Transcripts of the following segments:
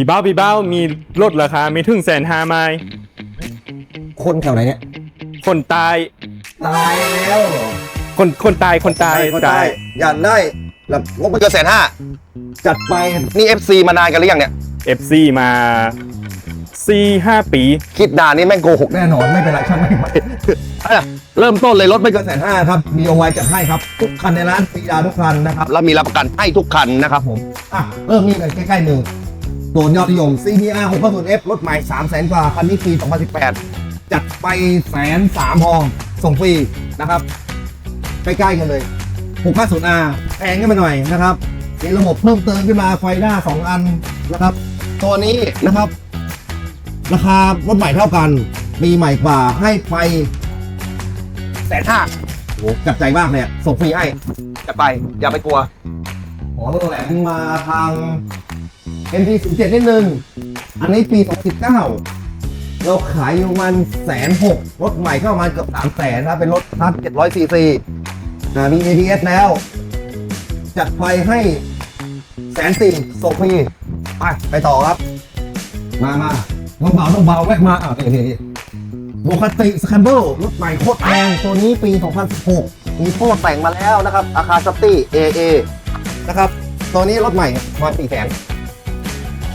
พี่เบ้าพี่เบ้ามีลดราคาไม่ถึงแสนห้าไหมคนแถวไหนเนี่ย คนตาย ตายแล้วคนคนตายคนตายคนตายอยากได้แบบงบไม่เกินแสนห้าจัดไปนี่ FC มานานกันหรือยังเนี่ยเอฟซีมาสี่ห้าปี คิดด่านี่แม่งโกหกแน่นอนไม่เป็นไรช่างไม่เป็นอะเริ่มต้นเลยรถไม่เกินแสนห้าครับมีเอาไว้จัดให้ครับ ทุกคันในร้านฟรีดาวน์ทุกคันนะครับแล้วมีรับประกันให้ทุกคันนะครับผมอะเริ่มนี่เลยใกล้ๆหนึ่ง โดนยอดนิยม CBR 650 F รถใหม่ 3 0 0 0 0 0กว่า คันนี้ปี 2018 จัดไปแสนสามพอง ส่งฟรีนะครับ ใกล้ๆกันเลย 650R แพงขึ้นมาหน่อยนะครับมีระบบเพิ่มเติมขึ้นมาไฟหน้า 2 อันนะครับ ตัวนี้นะครับ ราคารถใหม่เท่ากัน มีใหม่กว่าให้ไฟแสนห้าโอ้จับใจมากเนี่ยส่งฟรีให้จะไปอย่าไปกลัวขอตัวแหลมมาทาง MT 0 7 นิดนึง อันนี้ปี 2019 เราขายอยู่ประมันแสนหกรถใหม่ก็ประมาณเกือบสามแสนนะเป็นรถพัด700ซีซีนะมี ABS แล้ว จัดไฟให้แสนสี่ส่งฟรีไปไปต่อครับ มามาต้องเบาต้องเบาแวกมาอะนี่นี่โบคติสแคมเบิลรถใหม่โคตรแพงตัวนี้ปี 2016 มีโคตรแต่งมาแล้วนะครับ อาคาซัตตี้ AA นะครับ ตัวนี้รถใหม่มาสี่แสน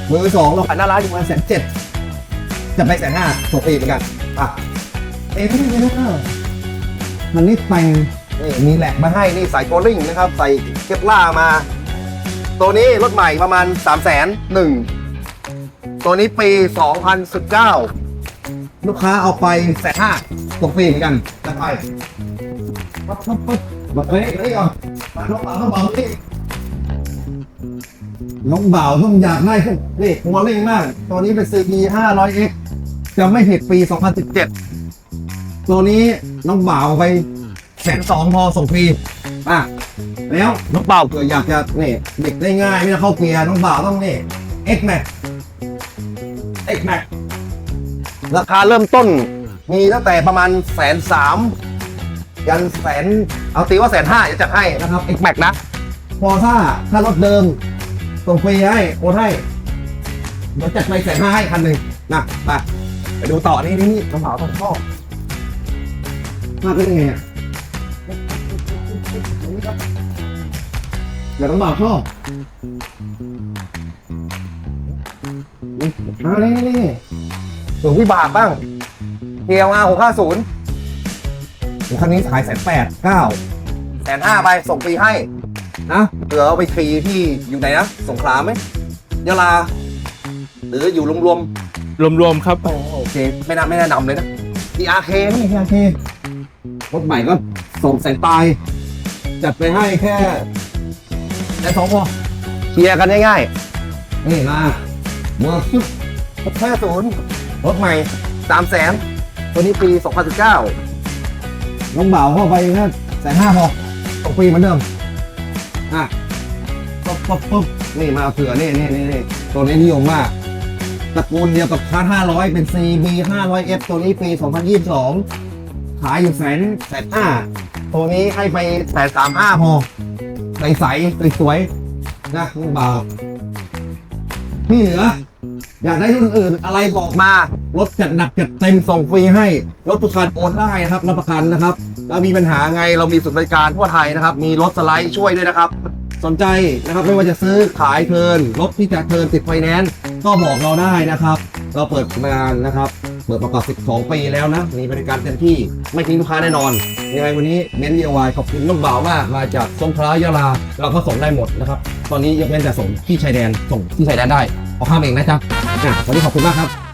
มือสองเราขายหน้าร้านอยู่ประมาณแสนเจ็ดจะไปแสนห้าส่งฟรีเหมือนกันอะเอ็นนี่นะมันนี่แต่งนี่มีแหลกมาให้นี่ใส่โกลิ่งนะครับ ใส่เคปล่ามา ตัวนี้รถใหม่ประมาณ3ามแสนหนึ่งตัวนี้ปี 2019 ลูกค้าเอาไปแสนห้าส่งฟรีเหมือนกันจะไปปั๊บปั๊บปั๊บมาเฮ้ยเฮ้ยก่อนมาน้องบ่าวน้องบ่าวนี่ น้องบ่าวต้องอยากได้พวกนี่หัวเร่งมาก ตัวนี้เป็น CB 500X จะไม่ผิดปี 2017 ตัวนี้น้องบ่าวไปแสนสองพอส่งฟรีอะแล้วน้องบ่าวเกิดอยากจะนี่เด็กได้ง่ายไม่ต้องเข้าเกียร์น้องบ่าวต้องนี่ X Max X Max ราคาเริ่มต้น มีตั้งแต่ประมาณแสนสามยันแสนเอาตีว่าแสนห้าจะจัดให้นะครับ X Max นะ พอถ้าถ้ารถเดิม ส่งฟรีให้โอนให้เดี๋ยวจัดไปแสนห้าให้คันหนึ่งนะไปไปดูต่อนี่นี่นี่กระเป๋าต้องชอบมากได้ยังไงอะเดี๋ยวต้องบอกชอบนี่อ่านี่นี่นี่ส่วนวิบากบ้างเทียวอาหกห้าศูนย์คันนี้ขายแสนแปดเก้าแสนห้าไปส่งฟรีให้ นะเผื่อเอาไปฟรีที่อยู่ไหนนะสงขลาไหมยะลา หรืออยู่รวมรวมๆครับๆโอเค ไม่น่าไม่แนะนำเลยนะทีอาเคนี่ทีอาเครถใหม่ก็ส่งแสงตาย จัดไปให้แค่แค่สองพอเคลียร์กันง่ายๆนี่มาเมื่อซุปแค่ศูนย์รถใหม่สามแสนตัวนี้ปี 2019 น้องบ่าวเข้าไปแค่แสนห้าพอตกปีเหมือนเดิม อะปุ๊บปุ๊บปุ๊บนี่มาเผื่อนี่นี่นี่นี่ตัวนี้นิยมมากตระกูลเดียวกับคาร์500เป็น CB 500F ตัวนี้ปี2022ขายอยู่แสนแสนห้าตัวนี้ให้ไปแสนสามห้าพอใสใสสวยๆนะลูกบ่าวที่เหลืออยากได้รุ่นอื่นอะไรบอกมา รถจัดหนักจัดเต็มส่งฟรีให้ รถประกันโอนได้นะครับ รับประกันนะครับ แล้วมีปัญหาไงเรามีศูนย์บริการทั่วไทยนะครับ มีรถสไลด์ช่วยด้วยนะครับ สนใจนะครับไม่ว่าจะซื้อขายเทินรถที่จะเทินติดไฟแนนซ์ก็บอกเราได้นะครับ เราเปิดงานนะครับ เปิดประกอบ12 ปีแล้วนะ มีบริการเต็มที่ไม่ทิ้งลูกค้าแน่นอน ยังไงวันนี้เม้นเยวายขอบคุณน้องบ่าวมากมาจากสงขลายะลาเราก็ส่งได้หมดนะครับ ตอนนี้ยกเว้นแต่ส่งที่ชายแดนส่งที่ชายแดนได้เอาข้ามเองนะจ๊ะอะวันนี้ขอบคุณมากครับ